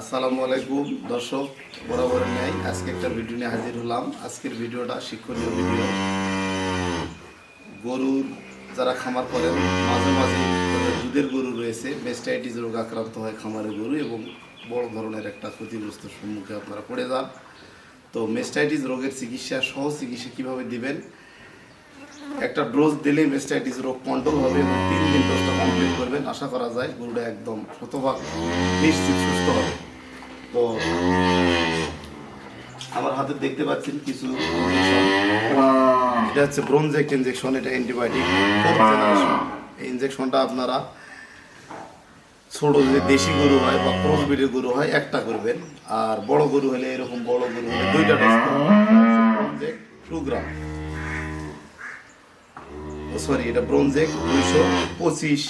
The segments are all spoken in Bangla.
আসসালামু আলাইকুম, দর্শক, বরাবর নেই, আজকে একটা ভিডিও নিয়ে হাজির হলাম। আজকের ভিডিওটা শিক্ষণীয় ভিডিও। গরুর যারা খামার করেন, মাঝে মাঝে দুধের গরু রয়েছে মেস্টাইটিস রোগ আক্রান্ত হয় খামারের গরু এবং বড় ধরনের একটা ক্ষতিগ্রস্ত সম্মুখে আপনারা পড়ে যান। তো মেস্টাইটিস রোগের চিকিৎসা সহ চিকিৎসা কীভাবে দিবেন? একটা ডোজ দিলে মেস্টাইটিস রোগ কন্ট্রোল হবে এবং তিন দিন ডোজটা কমপ্লিট করবেন। আশা করা যায় গরুটা একদম শতভাগ নিশ্চিত সুস্থ হবে। তো আমার হাতে দেখতে পাচ্ছেন কিছু এটা হচ্ছে ব্রোনজেক ইঞ্জেকশন এটা অ্যান্টিবায়োটিক ইঞ্জেকশনটা আপনারা ছোট যদি দেশি গরু হয় বা ক্রস ব্রিডের গরু হয়, একটা করবেন। আর বড় গরু হলে এরকম বড় গরু হলে দুইটা ডোজ ব্রোনজেক টু গ্রাম সরি এটা ব্রোনজেক দুইশো পঁচিশ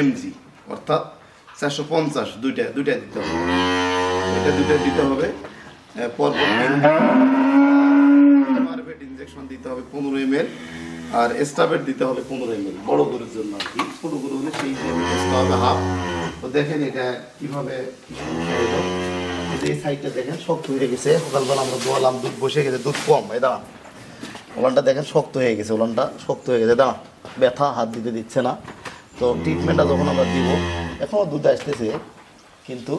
এমজি অর্থাৎ চারশো পঞ্চাশ, দুইটা দুইটা দিতে হবে। এটা দুইটা দিতে হবে। পরপর মারবেট দিতে হবে পনেরো এম আর এস্টাবেট দিতে হবে পনেরো এম বড় গরুর জন্য আর কি। গরু হলে সেই হাফ তো দেখেন এটা কীভাবে সাইডটা দেখেন, শক্ত হয়ে গেছে। সকালবেলা আমরা দুধ বসে গেছে, দুধ কম। ওলানটা দেখেন শক্ত হয়ে গেছে শক্ত হয়ে গেছে। দাঁড়া ব্যথা, হাত দিতে দিচ্ছে না। তো ট্রিটমেন্টটা যখন আমরা দিব এখনও দুধ আসতেছে, কিন্তু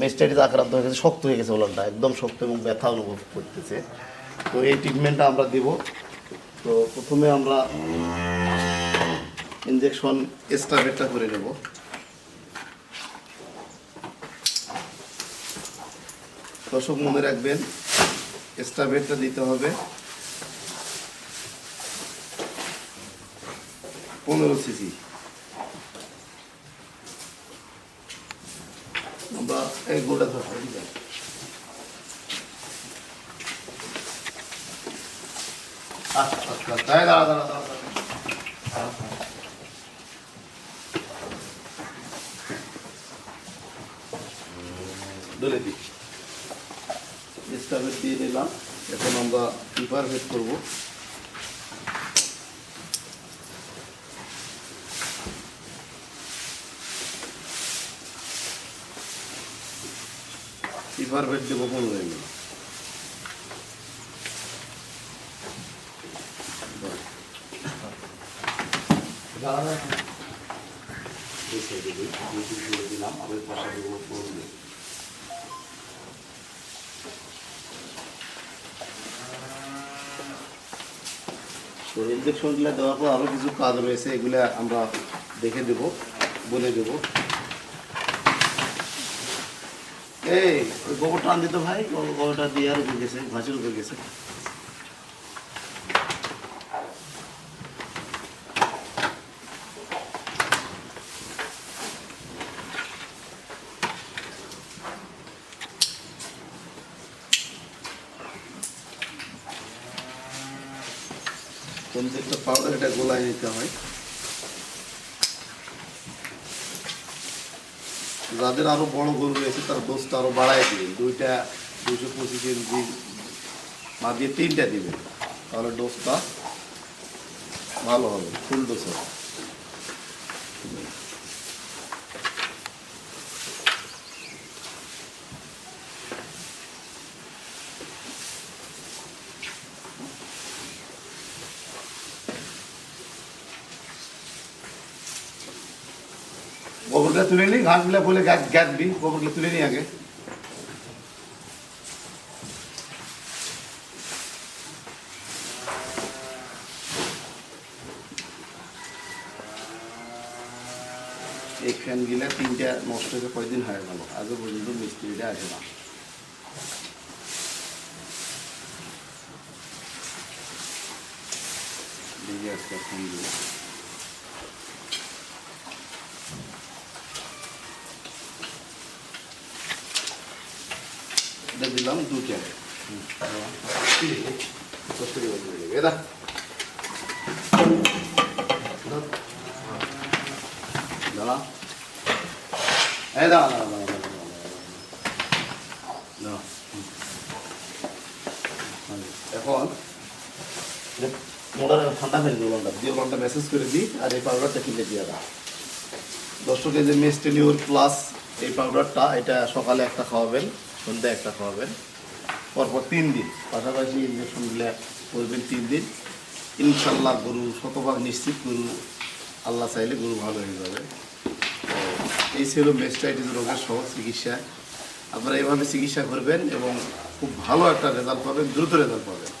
মেস্টাইটিস আক্রান্ত হয়ে গেছে, শক্ত হয়ে গেছে ওলানটা, একদম শক্ত এবং ব্যথা অনুভব করতেছে। তো এই ট্রিটমেন্টটা আমরা দিব। তো প্রথমে আমরা ইঞ্জেকশন এস্টাবেটটা করে নেব। দর্শক মনে রাখবেন এস্টাবেটটা দিতে হবে পনেরো সিসি আমরা এই গোটা ধরতে ঠিক আছে আচ্ছা আচ্ছা আচ্ছা এই দাঁড়া দাঁড়া দাঁড়া দাঁড়া। দলে দিই স্টাফের দিয়ে নিলাম এখন আমরা প্রিপার ভেট করব প্রিপার ভেট দেবো পনেরো এমএল দিলাম আবার পাশে দেবো পনেরো তো ইঞ্জেকশনগুলো দেওয়ার পর আরও কিছু কাজ রয়েছে এগুলো আমরা দেখে দেব বলে দেব এই, ওই গোবর টান দিত ভাই গোবরটা দিয়ে আর উপরে গেছে। গেছে প্রত্যেকটা পাউডার, এটা গোলায় নিতে হয়। যাদের আরও বড় গরু রয়েছে, তার দোষটা আরও বাড়ায় দিবেন। দুইটা দুশো পঁচিশ এমজি না দিয়ে তিনটা দিবেন। তাহলে ডোজটা ভালো হবে, ফুল ডোজ হবে। গোবরগুলো তুলে নিই ঘাসগুলো বলে গ্যাস দিই, গোবরগুলো তুলে নিই আগে। এই ফ্যানগুলো তিনটা নষ্ট হয়ে কয়দিন হয়ে গেল? আজও পর্যন্ত মিস্ত্রিটা আসে না। আজকে ফ্যানগুলো। এটা দিলাম এদা দাঁড়া। এই দাঁড়া ঠান্ডা ফেলে দিই দিয়ে লন্ডা মেসেজ করে দিই আর এই পাউডারটা কিনে দিয়ে দাও। দর্শকের যে মেস্টেনিওর প্লাস এই পাউডারটা এটা সকালে একটা খাওয়াবেন। সন্ধ্যায় একটা খাওয়াবেন। পরপর তিন দিন। পাশাপাশি ইঞ্জেকশনগুলো করবেন তিন দিন। ইনশাল্লাহ গরু শতভাগ নিশ্চিত গরু আল্লাহ চাইলে গরু ভালো হয়ে যাবে। এই ছিল মেস্টাইটিস রোগের সহজ চিকিৎসা। আপনারা এভাবে চিকিৎসা করবেন এবং খুব ভালো একটা রেজাল্ট পাবেন, দ্রুত রেজাল্ট পাবেন।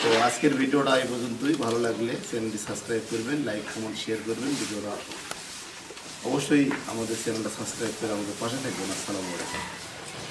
তো আজকের ভিডিওটা এই পর্যন্তই। ভালো লাগলে চ্যানেলটি সাবস্ক্রাইব করবেন লাইক কমেন্ট শেয়ার করবেন। ভিডিওটা অবশ্যই আমাদের চ্যানেলটা সাবস্ক্রাইব করে আমাদের পাশে থাকবেন। আসসালামু আলাইকুম।